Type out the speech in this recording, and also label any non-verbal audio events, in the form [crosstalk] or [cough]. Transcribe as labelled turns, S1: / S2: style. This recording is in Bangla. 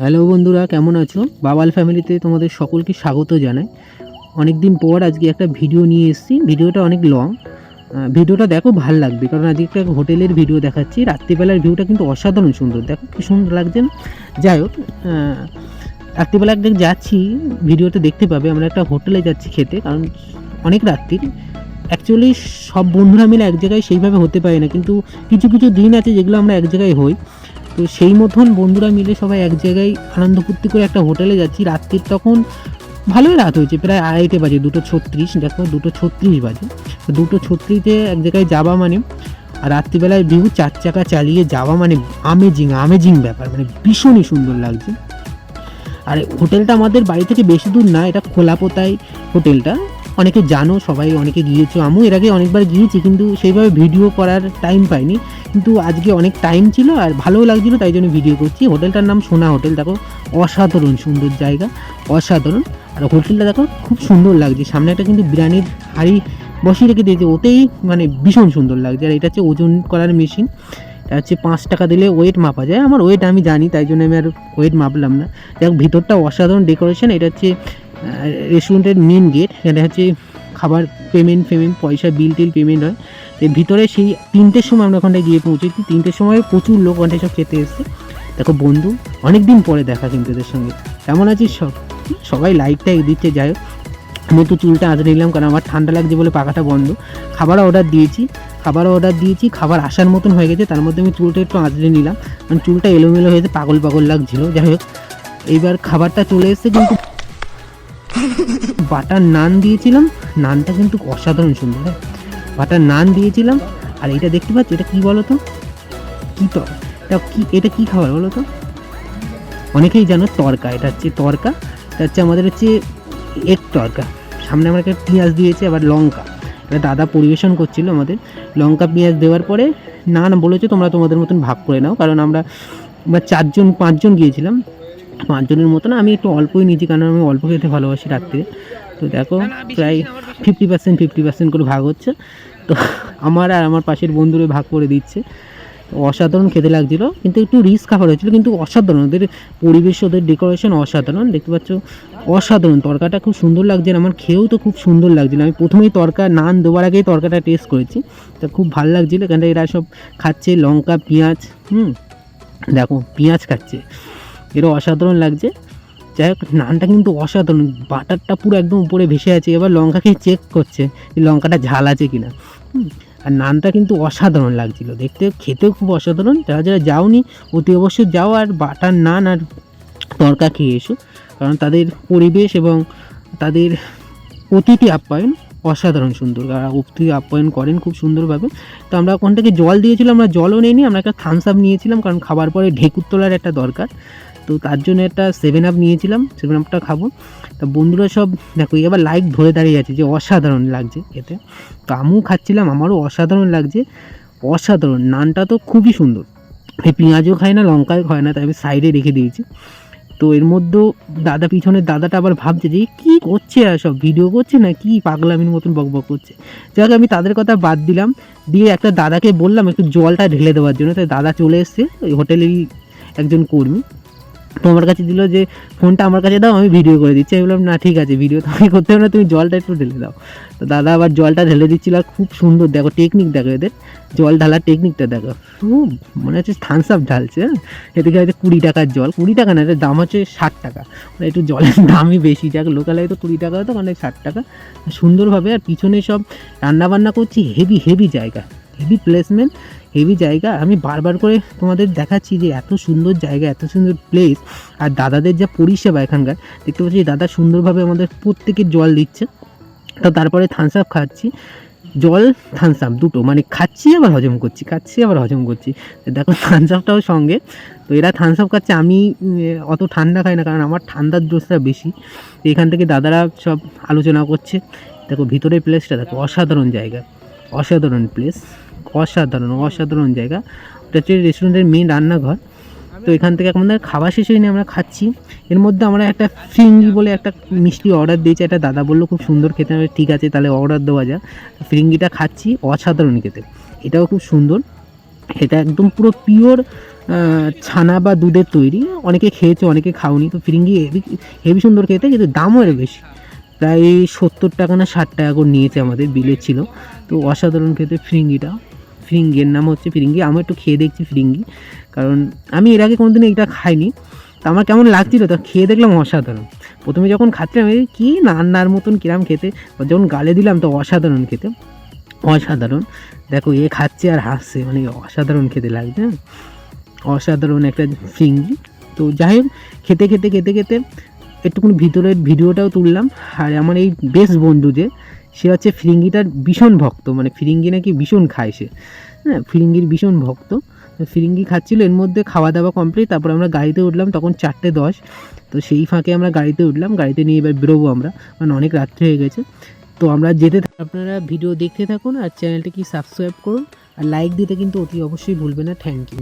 S1: হ্যালো বন্ধুরা, কেমন আছো? বাবাল ফ্যামিলিতে তোমাদের সকলকে স্বাগত জানাই। অনেক দিন পর আজকে একটা ভিডিও নিয়ে এসেছি। ভিডিওটা অনেক লং। ভিডিওটা দেখো, ভালো লাগবে। কারণ আজকে একটা হোটেলের ভিডিও দেখাচ্ছি। রাত্রিবেলার ভিউটা কিন্তু অসাধারণ সুন্দর। দেখো কি সুন্দর লাগছে। যাই হোক রাত্রিবেলা একদিন যাচ্ছি। ভিডিওতে দেখতে পাবে, আমরা একটা হোটেলে যাচ্ছি খেতে। কারণ অনেক রাত্রির অ্যাকচুয়ালি সব বন্ধুরা মিলে এক জায়গায় সেইভাবে হতে পারে না। কিন্তু কিছু কিছু দিন আছে যেগুলো আমরা এক জায়গায় হই। তো সেই মতন বন্ধুরা মিলে সবাই এক জায়গায় আনন্দ ফুর্তি করে একটা হোটেলে যাচ্ছি। রাত্রির তখন ভালোই রাত হয়েছে, প্রায় আড়াইটে বাজে, দুটো ছত্রিশ, দেখো দুটো ছত্রিশ বাজে। দুটো ছত্রিশে এক জায়গায় যাওয়া মানে আর রাত্রিবেলায় বিহু চার চাকা চালিয়ে যাওয়া মানে আমেজিং আমেজিং ব্যাপার মানে ভীষণই সুন্দর লাগছে। আর হোটেলটা আমাদের বাড়ি থেকে বেশি দূর না, এটা খোলাপোতায় হোটেলটা। অনেকে জানো, সবাই অনেকে গিয়েছো, আমিও এর আগে অনেকবার গিয়েছি, কিন্তু সেইভাবে ভিডিও করার টাইম পাইনি। কিন্তু আজকে অনেক টাইম ছিল আর ভালোও লাগছিল, তাই জন্য ভিডিও করছি। হোটেলটার নাম সোনা হোটেল, দেখো, অসাধারণ সুন্দর জায়গা, অসাধারণ। আর হোটেলটা দেখো, খুব সুন্দর লাগছে। সামনে একটা কিন্তু বিরিয়ানির হাঁড়ি বসিয়ে রেখে দিয়েছে, ওতেই মানে ভীষণ সুন্দর লাগছে। আর এটা হচ্ছে ওজন করার মেশিন এটা হচ্ছে পাঁচ টাকা দিলে ওয়েট মাপা যায়। আমার ওয়েট আমি জানি, তাই জন্য আমি আর ওয়েট মাপলাম না। দেখ ভিতরটা অসাধারণ ডেকোরেশন এটা হচ্ছে রেস্টুরেন্টের মেন গেট এখানে হচ্ছে খাবার পেমেন্ট ফেমেন্ট পয়সা বিল টিল পেমেন্ট হয়। এর ভিতরে সেই তিনটের সময় আমরা ওখানটায় গিয়ে পৌঁছেছি। তিনটের সময় প্রচুর লোক ওখানটায় সব খেতে এসছে। দেখো বন্ধু অনেক দিন পরে দেখা কিন্তু এদের সঙ্গে। কেমন আছিস সব? সবাই লাইক টাইক দিচ্ছে, যাই হোক। আমি একটু চুলটা আঁচড়ে নিলাম, কারণ আমার ঠান্ডা লাগছে বলে পাখাটা বন্ধ। খাবার অর্ডার দিয়েছি, খাবার অর্ডার দিয়েছি, খাবার আসার মতন হয়ে গেছে। তার মধ্যে আমি চুলটা একটু আঁচড়ে নিলাম। কারণ চুলটা এলোমেলো হয়েছে, পাগল পাগল লাগছিল। যাই হোক, এইবার খাবারটা চলে এসেছে কিন্তু বাটার নান দিয়েছিলাম। নানটা কিন্তু অসাধারণ সুন্দর হ্যাঁ? বাটার নান দিয়েছিলাম, আর এটা দেখতে পাচ্ছ, এটা কী বলো তো কী তর এটা কি, এটা কী খাবার বলো তো অনেকেই জানো তরকা, এটা হচ্ছে তরকা, এটা হচ্ছে আমাদের হচ্ছে এগ তরকা। সামনে আমরা একটা পেঁয়াজ দিয়েছে, আবার লঙ্কা। এটা দাদা পরিবেশন করছিল আমাদের। লঙ্কা, পেঁয়াজ দেওয়ার পরে, না না, বলেছে তোমরা তোমাদের মতন ভাগ করে নাও, কারণ আমরা আমরা চারজন, পাঁচজন গিয়েছিলাম। পাঁচজনের মতন আমি একটু অল্পই নিয়েছি, কারণ আমি অল্প খেতে ভালোবাসি রাত্রে। তো দেখো প্রায় ফিফটি পার্সেন্ট ফিফটি পার্সেন্ট করে ভাগ হচ্ছে। তো আমার আর আমার পাশের বন্ধুরে ভাগ করে দিচ্ছে। অসাধারণ খেতে লাগছিল, কিন্তু একটু রিস্ক খাবার হয়েছিল, কিন্তু অসাধারণ। ওদের পরিবেশ, ওদের ডেকোরেশন অসাধারণ, দেখতে পাচ্ছ? অসাধারণ। তরকাটা খুব সুন্দর লাগছে আমার খেয়েও তো খুব সুন্দর লাগছিল। আমি প্রথমেই তরকা নান দেওয়ার আগেই তরকাটা টেস্ট করেছি। তা খুব ভালো লাগছিল এখানটা এরা সব খাচ্ছে লঙ্কা, পেঁয়াজ, হুম? দেখো, পেঁয়াজ খাচ্ছে। এরও অসাধারণ লাগছে। যাই হোক নানটা কিন্তু অসাধারণ। বাটারটা পুরো একদম উপরে ভেসে আছে এবার লঙ্কাকে চেক করছে যে লঙ্কাটা ঝাল আছে কিনা। হুম, আর নানটা কিন্তু অসাধারণ লাগছিল দেখতে খেতেও খুব অসাধারণ। যারা যারা যাওনি অতি অবশ্যই যাও আর বাটার নান আর তরকা খেয়ে এসো কারণ তাদের পরিবেশ এবং তাদের অতিথি আপ্যায়ন অসাধারণ সুন্দর। আর অতিথি আপ্যায়ন করেন খুব সুন্দরভাবে। তো আমরা ওখান থেকে জল দিয়েছিলাম আমরা জলও নিইনি আমরা একটা থামস আপ নিয়েছিলাম কারণ খাবার পরে ঢেকুর তোলার একটা দরকার। তো তার জন্য একটা সেভেন আপ নিয়েছিলাম সেভেন আপটা খাব। তা বন্ধুরা সব দেখো, এবার লাইক ধরে দাঁড়িয়ে আছে যে অসাধারণ লাগছে এতে তো আমিও খাচ্ছিলাম, আমারও অসাধারণ লাগছে। অসাধারণ, নানটা তো খুবই সুন্দর। পেঁয়াজও খায় না, লঙ্কাও খায় না, তাই আমি সাইডে রেখে দিয়েছি। তো এর মধ্যেও দাদা, পিছনের দাদাটা আবার ভাবছে যে কি করছে আর সব? ভিডিও করছে না কি পাগলামির মতন বকবক করছে? যাক, আমি তাদের কথা বাদ দিলাম। দিয়ে একটা দাদাকে বললাম একটু জলটা ঢেলে দেওয়ার জন্য। তাই দাদা চলে এসছে, ওই হোটেলেরই একজন কর্মী। তো আমার কাছে দিল যে, ফোনটা আমার কাছে দাও, আমি ভিডিও করে দিচ্ছি। আমি বললাম, না, ঠিক আছে ভিডিও তো আমি করতে হবে না, তুমি জলটা একটু ঢেলে দাও। তো দাদা আবার জলটা ঢেলে দিচ্ছিল, আর খুব সুন্দর, দেখো টেকনিক দেখো এদের। জল ঢালার টেকনিকটা দেখো। খুব, মনে হচ্ছে থামস আপ ঢালছে হ্যাঁ? এদিকে হয়তো কুড়ি টাকার জল। কুড়ি টাকা না, এটার দাম হচ্ছে ষাট টাকা। মানে একটু জলের [laughs] দামই বেশি। যাক লোকাল হয়তো কুড়ি টাকা হতো মানে ষাট টাকা। সুন্দরভাবে, আর পিছনে সব রান্না বান্না করছি হেভি হেভি জায়গা। হেভি প্লেসমেন্ট হেভি জায়গা। আমি বারবার করে তোমাদের দেখাচ্ছি যে এত সুন্দর জায়গা, এত সুন্দর প্লেস আর দাদাদের যা পরিষেবা এখানকার, দেখতে পাচ্ছি দাদা সুন্দরভাবে আমাদের প্রত্যেকের জল দিচ্ছে। তো তারপরে থামস আপ খাচ্ছি। জল থামস আপ দুটো মানে খাচ্ছি আবার হজম করছি, খাচ্ছি আবার হজম করছি। দেখো থামস আপটাও সঙ্গে। তো এরা থামস আপ খাচ্ছে, আমি অত ঠান্ডা খাই না, কারণ আমার ঠান্ডার দোষটা বেশি। এখান থেকে দাদারা সব আলোচনা করছে। দেখো ভিতরের প্লেসটা দেখো অসাধারণ জায়গা, অসাধারণ প্লেস অসাধারণ অসাধারণ জায়গা। ওটা হচ্ছে রেস্টুরেন্টের মেন রান্নাঘর। তো এখান থেকে আমাদের খাওয়া শেষ হয়নি আমরা খাচ্ছি। এর মধ্যে আমরা একটা ফ্রিঙ্গি বলে একটা মিষ্টি অর্ডার দিয়েছি। একটা দাদা বলল খুব সুন্দর খেতে হবে ঠিক আছে তাহলে অর্ডার দেওয়া যাক। ফ্রিঙ্গিটা খাচ্ছি অসাধারণ খেতে। এটাও খুব সুন্দর। এটা একদম পুরো পিওর ছানা বা দুধের তৈরি। অনেকে খেয়েছে অনেকে খাওনি। তো ফিরিঙ্গি হেভি হেভি সুন্দর খেতে কিন্তু দামও এর বেশি। প্রায় সত্তর টাকা না ষাট টাকা করে নিয়েছে আমাদের বিলের ছিল। তো অসাধারণ খেতে ফিরিঙ্গিটা ফিরিঙ্গির নাম হচ্ছে ফিরিঙ্গি। আমি একটু খেয়ে দেখছি ফিরিঙ্গি, কারণ আমি এর আগে কোনোদিন এটা খাইনি। তো আমার কেমন লাগছিল, তো খেয়ে দেখলাম অসাধারণ। প্রথমে যখন খাচ্ছিলাম, এই কি নান্নার মতন কিরাম খেতে যখন গালে দিলাম, তো অসাধারণ খেতে। অসাধারণ। দেখো, এ খাচ্ছে আর হাসছে মানে অসাধারণ খেতে লাগছে হ্যাঁ। অসাধারণ একটা ফিঙ্গি তো যাই হোক, খেতে খেতে খেতে খেতে একটুকুনি ভিতরের ভিডিওটাও তুললাম। আর আমার এই বেস্ট বন্ধু যে, সে হচ্ছে ফিরিঙ্গিটার ভীষণ ভক্ত। মানে ফিরিঙ্গি নাকি ভীষণ খায় সে। হ্যাঁ ফিরিঙ্গির ভীষণ ভক্ত। ফিরিঙ্গি খাচ্ছিল, এর মধ্যে খাওয়া দাওয়া কমপ্লিট তারপর আমরা গাড়িতে উঠলাম তখন চারটে দশ। তো সেই ফাঁকে আমরা গাড়িতে উঠলাম, গাড়িতে নিয়ে এবার বেরোবো আমরা, কারণ অনেক রাত্রি হয়ে গেছে। তো আমরা যেতে আপনারা ভিডিও দেখতে থাকুন, আর চ্যানেলটা কি সাবস্ক্রাইব করুন, আর লাইক দিতে কিন্তু অতি অবশ্যই ভুলবেন না। Thank you